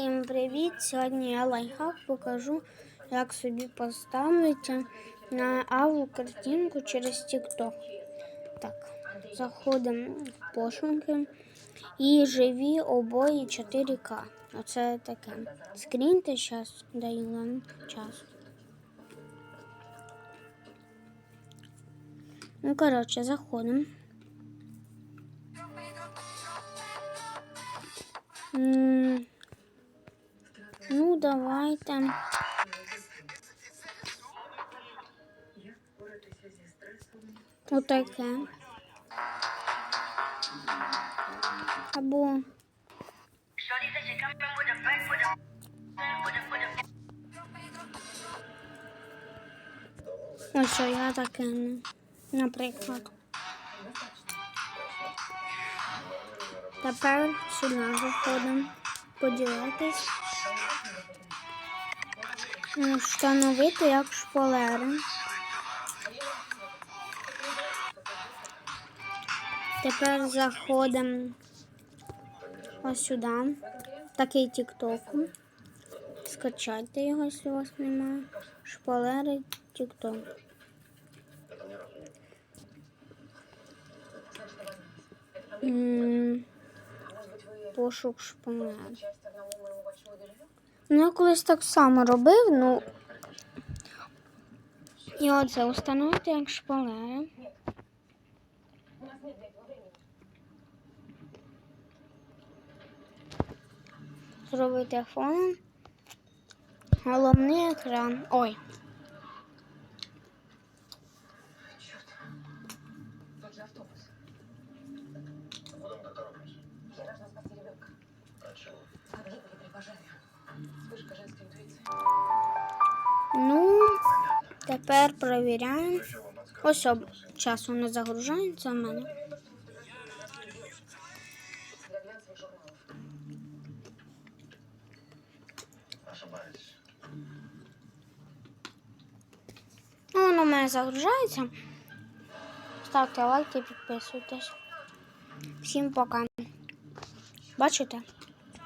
Всім привіт! Сьогодні я лайфхак покажу, як собі поставити на аву картинку через TikTok. Так, заходимо в пошуки і живі обої 4К. Оце таке. Скріньте зараз, даю вам час. Ну, коротше, заходимо. М, давайте. Отаке. Або. Ось що я таке, наприклад. Тепер сюди заходимо. Поділитись. Ну, Встановити як шпалери. Тепер заходимо ось сюди. Такий тікток. Скачайте його, якщо у вас немає. Шпалери тікток. Пошук шпалер. Ну, я колись так само робив, ну. І оце установити як шпалери. Зробити фон. Головний екран. Ой. Ну, тепер перевіряємо. Ось об часу не загружається в мене. Ну, воно в мене загружається. Ставте лайки, підписуйтесь. Всім пока. Бачите?